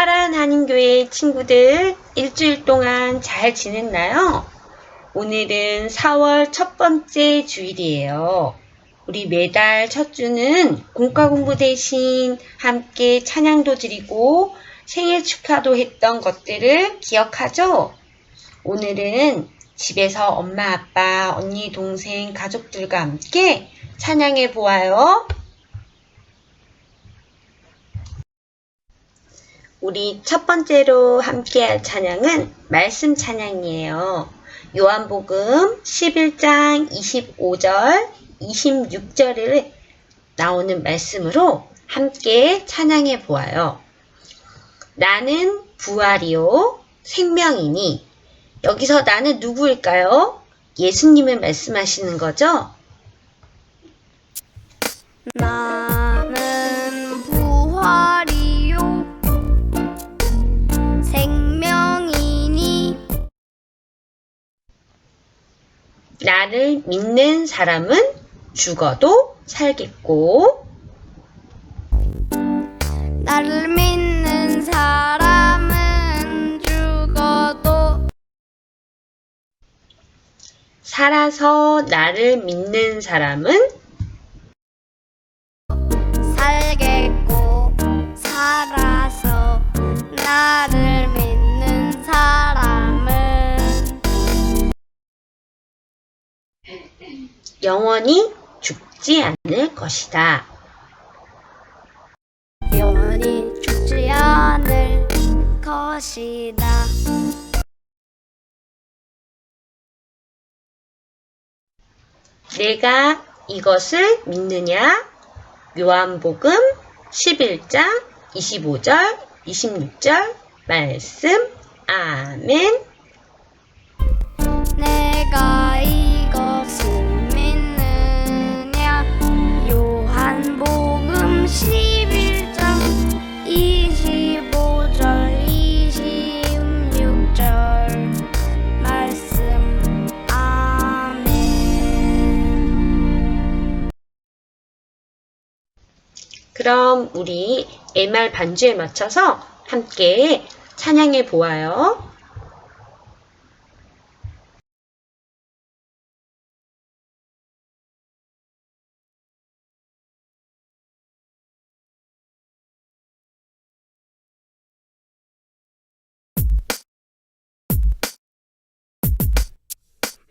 파란 한인교회 친구들 일주일 동안 잘 지냈나요? 오늘은 4월 첫 번째 주일이에요. 우리 매달 첫 주는 공과 공부 대신 함께 찬양도 드리고 생일 축하도 했던 것들을 기억하죠? 오늘은 집에서 엄마, 아빠, 언니, 동생, 가족들과 함께 찬양해 보아요. 우리 첫 번째로 함께 할 찬양은 말씀 찬양이에요. 요한복음 11장 25절, 26절에 나오는 말씀으로 함께 찬양해 보아요. 나는 부활이요, 생명이니. 여기서 나는 누구일까요? 예수님을 말씀하시는 거죠? 나 나를 믿는 사람은 죽어도 살겠고, 나를 믿는 사람은 죽어도 살아서 나를 믿는 사람은 살겠고 살아서 나를 영원히 죽지 않을 것이다. 영원히 죽지 않을 것이다. 내가 이것을 믿느냐? 요한복음 11장 25절, 26절 말씀. 아멘. 내가 그럼 우리 MR 반주에 맞춰서 함께 찬양해 보아요.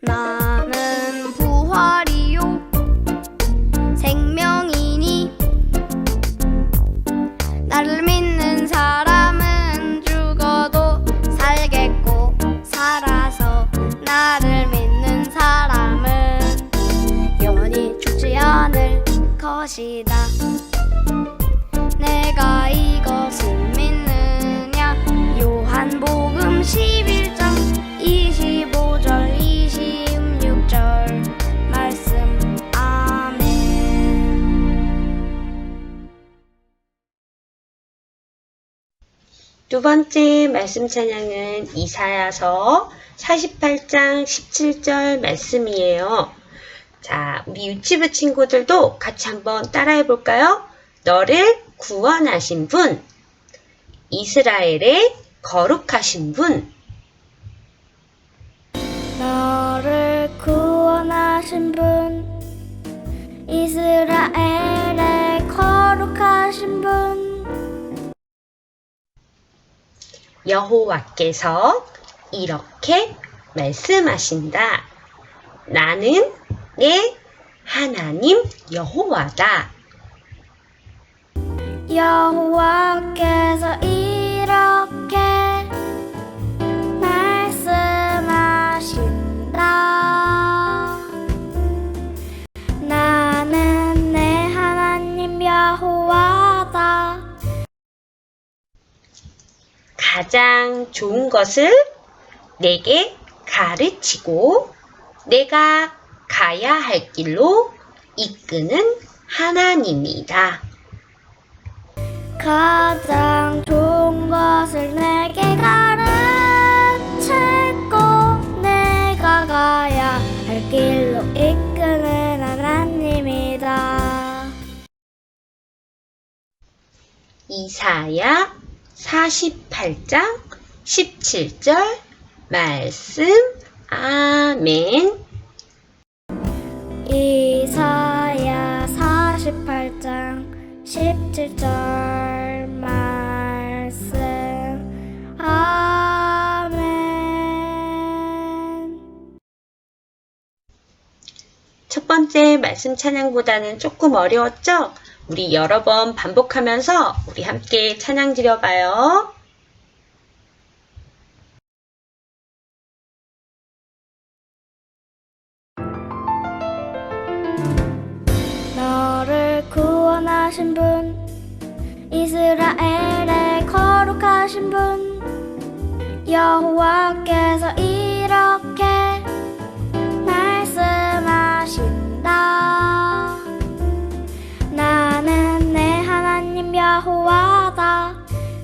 나 것이다. 내가 이것을 믿느냐? 요한복음 11장 25절 26절 말씀. 아멘. 두 번째 말씀 찬양은 이사야서 48장 17절 말씀이에요. 자, 우리 유치부 친구들도 같이 한번 따라해 볼까요? 너를 구원하신 분, 이스라엘의 거룩하신 분, 너를 구원하신 분 이스라엘의 거룩하신 분 여호와께서 이렇게 말씀하신다. 나는 내 하나님 여호와다. 여호와께서 이렇게 말씀하신다 나는 내 하나님 여호와다 가장 좋은 것을 내게 가르치고 내가 가야 할 길로 이끄는 하나님이다. 가장 좋은 것을 내게 가르치고 내가 가야 할 길로 이끄는 하나님이다. 이사야 48장 17절 말씀 아멘. 17절 말씀 아멘 첫 번째 말씀 찬양보다는 조금 어려웠죠? 우리 여러 번 반복하면서 우리 함께 찬양 드려봐요. 너를 구원하신 분 이스라엘의 거룩하신 분 여호와께서 이렇게 말씀하신다. 나는 내 하나님 여호와다.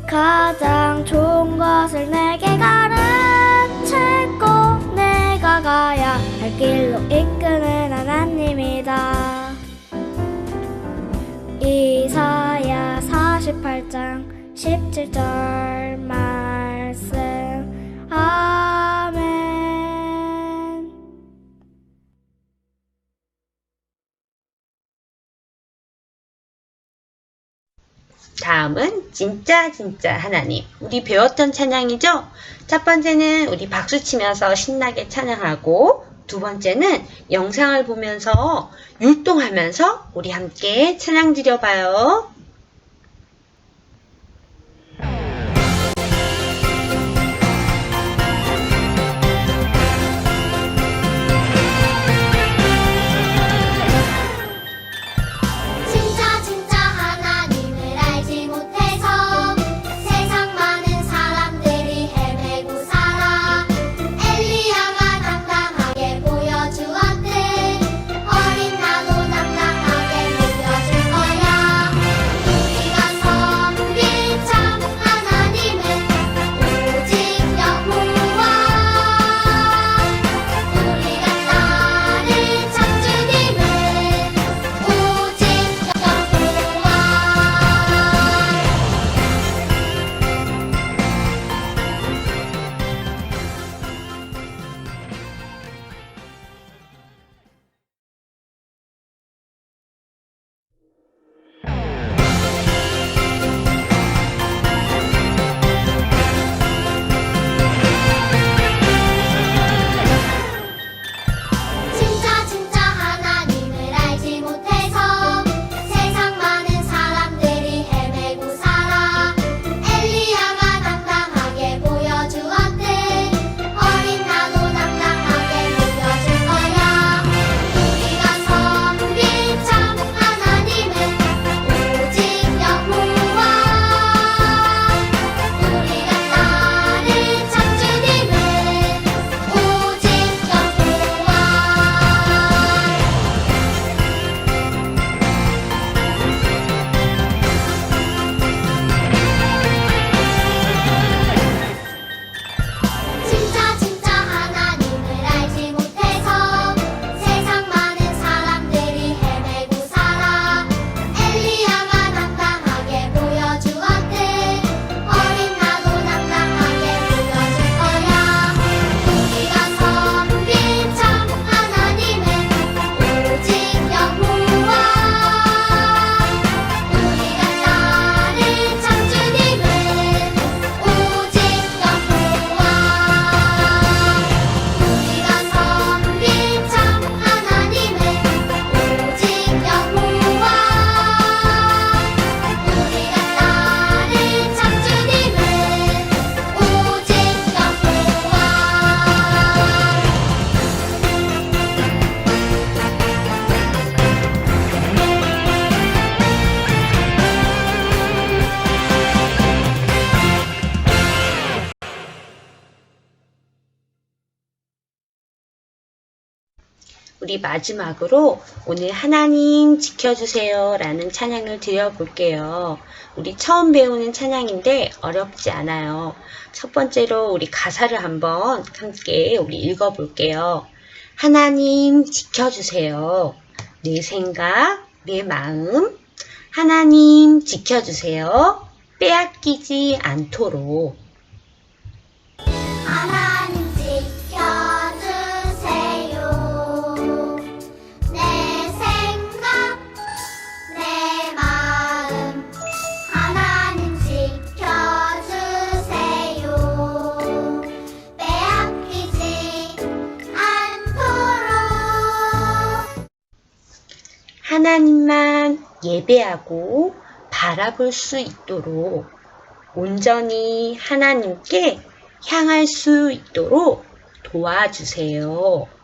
가장 좋은 것을 내게 가르치고 내가 가야 할 길로 이끄는 하나님이다. 이사야 48장 17절 말씀 아멘 다음은 진짜 진짜 하나님. 우리 배웠던 찬양이죠? 첫 번째는 우리 박수 치면서 신나게 찬양하고 두 번째는 영상을 보면서 율동하면서 우리 함께 찬양 드려봐요. 마지막으로 오늘 하나님 지켜주세요 라는 찬양을 드려볼게요. 우리 처음 배우는 찬양인데 어렵지 않아요. 첫 번째로 우리 가사를 한번 함께 우리 읽어볼게요. 하나님 지켜주세요. 내 생각, 내 마음. 하나님 지켜주세요. 빼앗기지 않도록 예배하고 바라볼 수 있도록 온전히 하나님께 향할 수 있도록 도와주세요.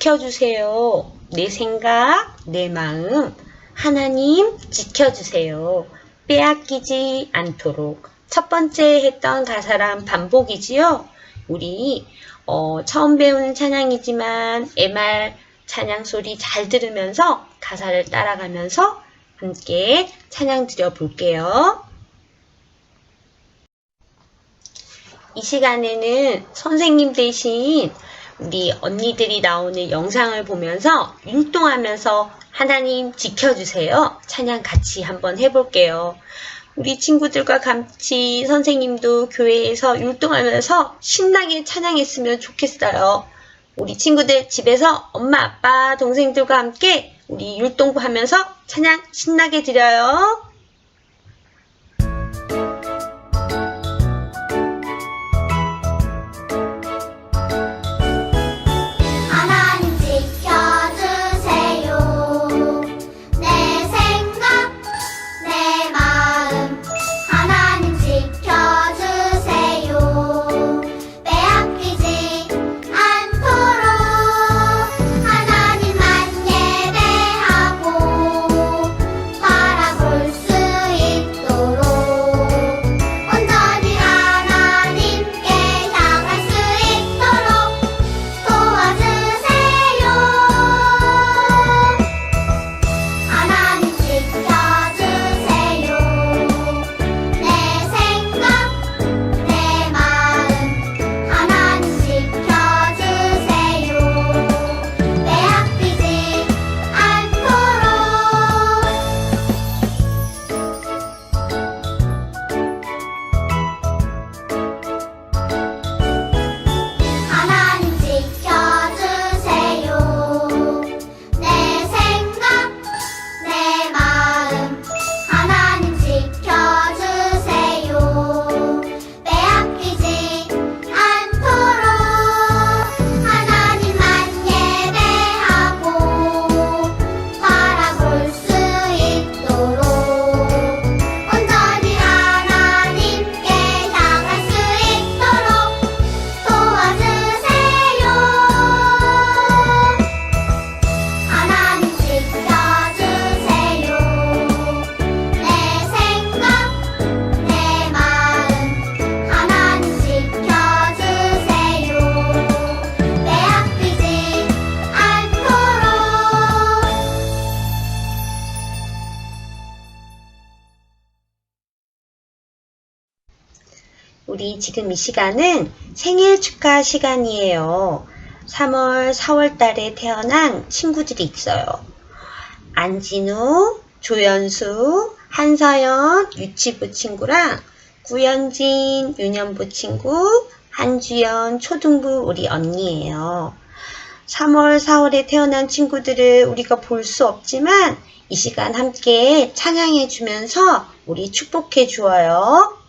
지켜주세요. 내 생각, 내 마음, 하나님 지켜주세요. 빼앗기지 않도록. 첫 번째 했던 가사랑 반복이지요. 우리 어, 처음 배우는 찬양이지만 MR 찬양 소리 잘 들으면서 가사를 따라가면서 함께 찬양 드려 볼게요. 이 시간에는 선생님 대신 우리 언니들이 나오는 영상을 보면서 율동하면서 하나님 지켜주세요. 찬양 같이 한번 해볼게요. 우리 친구들과 같이 선생님도 교회에서 율동하면서 신나게 찬양했으면 좋겠어요. 우리 친구들 집에서 엄마, 아빠, 동생들과 함께 우리 율동하면서 찬양 신나게 드려요. 우리 지금 이 시간은 생일 축하 시간이에요. 3월, 4월 달에 태어난 친구들이 있어요. 안진우, 조연수, 한서연, 유치부 친구랑 구현진, 유년부 친구, 한주연, 초등부 우리 언니예요. 3월, 4월에 태어난 친구들을 우리가 볼 수 없지만 이 시간 함께 찬양해 주면서 우리 축복해 주어요.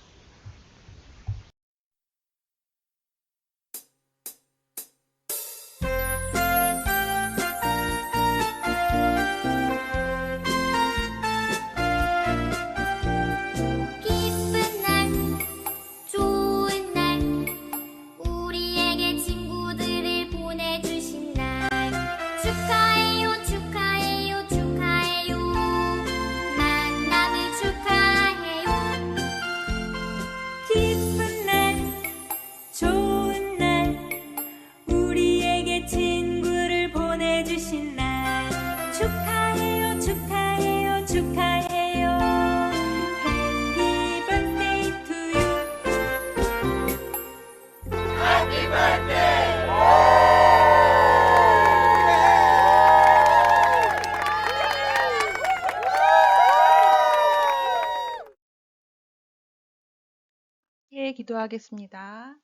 기도하겠습니다.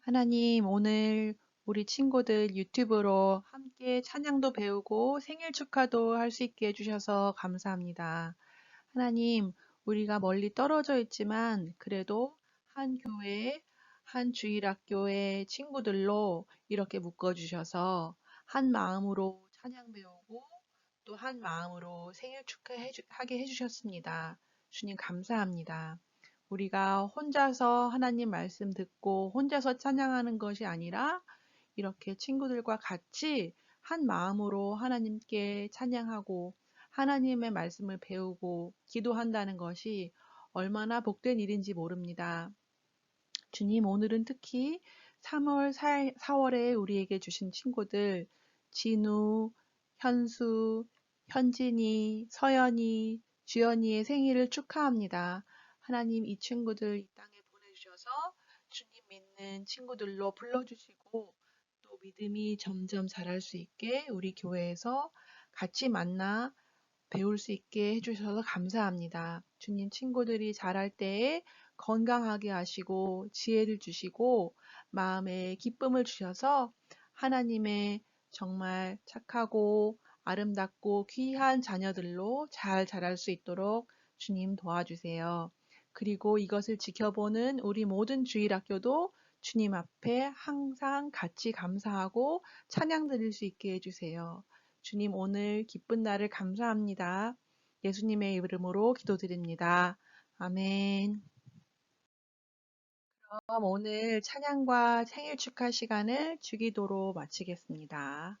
하나님, 오늘 우리 친구들 유튜브로 함께 찬양도 배우고 생일 축하도 할 수 있게 해주셔서 감사합니다. 하나님, 우리가 멀리 떨어져 있지만 그래도 한 교회, 한 주일학교의 친구들로 이렇게 묶어주셔서 한 마음으로 찬양 배우고 또 한 마음으로 생일 축하하게 해주셨습니다. 주님 감사합니다. 우리가 혼자서 하나님 말씀 듣고 혼자서 찬양하는 것이 아니라 이렇게 친구들과 같이 한 마음으로 하나님께 찬양하고 하나님의 말씀을 배우고 기도한다는 것이 얼마나 복된 일인지 모릅니다. 주님, 오늘은 특히 3월, 4월에 우리에게 주신 친구들, 진우, 현수, 현진이, 서연이, 주연이의 생일을 축하합니다. 하나님 이 친구들 이 땅에 보내주셔서 주님 믿는 친구들로 불러주시고 또 믿음이 점점 자랄 수 있게 우리 교회에서 같이 만나 배울 수 있게 해주셔서 감사합니다. 주님 친구들이 자랄 때에 건강하게 하시고 지혜를 주시고 마음에 기쁨을 주셔서 하나님의 정말 착하고 아름답고 귀한 자녀들로 잘 자랄 수 있도록 주님 도와주세요. 그리고 이것을 지켜보는 우리 모든 주일학교도 주님 앞에 항상 같이 감사하고 찬양 드릴 수 있게 해주세요. 주님 오늘 기쁜 날을 감사합니다. 예수님의 이름으로 기도드립니다. 아멘. 그럼 오늘 찬양과 생일 축하 시간을 주기도로 마치겠습니다.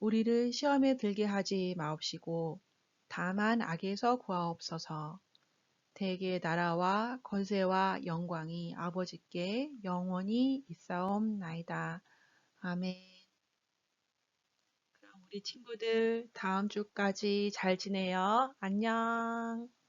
우리를 시험에 들게 하지 마옵시고 다만 악에서 구하옵소서. 대개 나라와 권세와 영광이 아버지께 영원히 있사옵나이다. 아멘. 그럼 우리 친구들 다음 주까지 잘 지내요. 안녕.